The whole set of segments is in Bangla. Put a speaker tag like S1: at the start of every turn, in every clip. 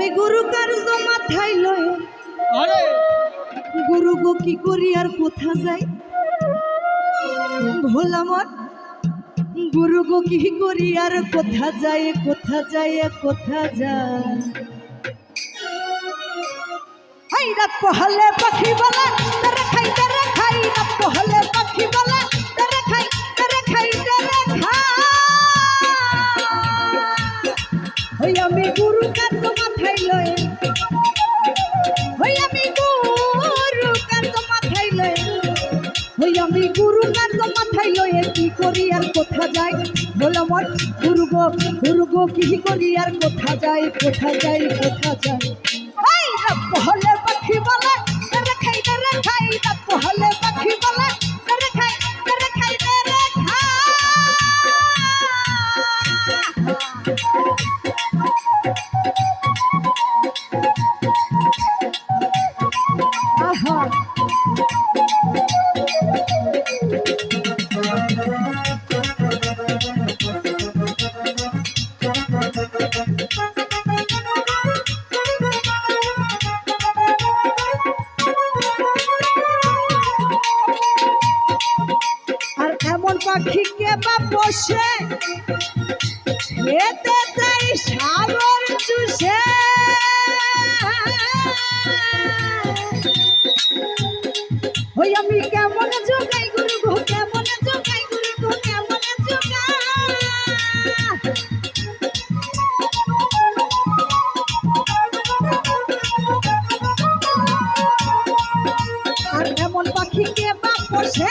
S1: আমি গুরু কার্য মাথায় লয়
S2: আরে!
S1: গুরু গো কি করি আর কোথা যাই ভোলামত গুরু গো কি করি আর কোথা যায় কোথা যায় কোথা যায়? পহলে পাখি বলে তারে খাই করি আর কোথা যাই বলো মন গুরু গো গুরু গো কি করি আর কোথা যাই কোথা যাই কোথা যাই পহলে পাখি বলে, রে খাই বসে খেতে সাগর চুষে। ওই আমি কেমন জোগাই গুরু গো, কেমন জোগাই গুরু গো, কেমন জোগাই। আর এমন পাখি বা বসে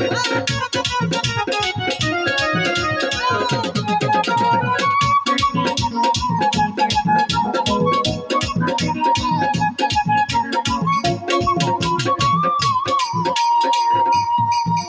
S1: বলে তারে খাই তারে খাই তারে খাই আওয়া। আ। ভালো ভালো ভালো ভালো যাব কি করে ভালোবাসার মানুষ কাছে না আসতে পারবে না আহা ভালো ভালো আর আমি বলি ও তারা ও খেলাও রে আল্লাহর নাম ওই আমি রাতে মুক্তি পাই গুরু গো, রাতে মুক্তি পাই গুরু গো, রাতে মুক্তি পাই আর আমি বলি ও তারা মুখ হেলো রে আল্লাহর নাম আমি যাতে মুক্তি পাই গুরু গো যাতে মুক্তি পাই গুরু গো যাতে মুক্তি পাই পাখি সেই নামে তো হয় না রত পাখি সেই নামে তো হয় না রত খাব খাব রব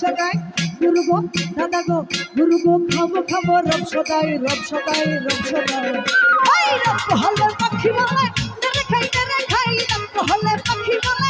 S1: সদাই গুরু গো দাদা গো গুরু গো খাব খাব, রব সদাই রব সদাই রব সদাই। ওই রব, হলে পাখি বলে খাই খাই রব হলে পাখি বলে।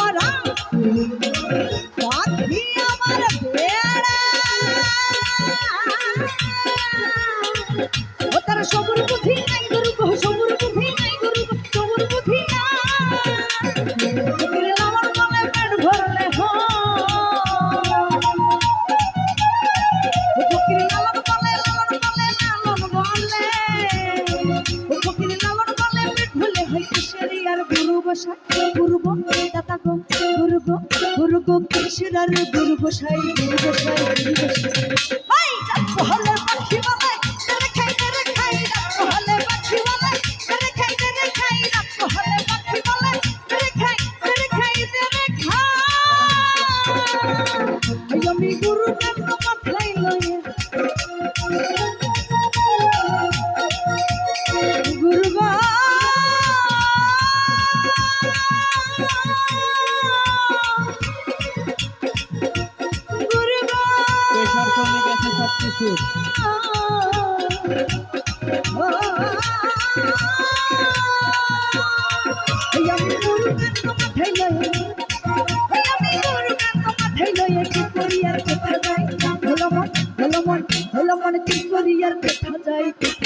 S1: গুরু গো দাতা গো গুরু গো গুরু গো কৃষ্ণার গুরু গোসাই গুরু গোসাই গুরু গোসাই ভাই ভালো পাখি
S2: প্রেশার কমে গেছে সব কিছু
S1: হলো মন হলো মন কি করি আর কথা যাই কথা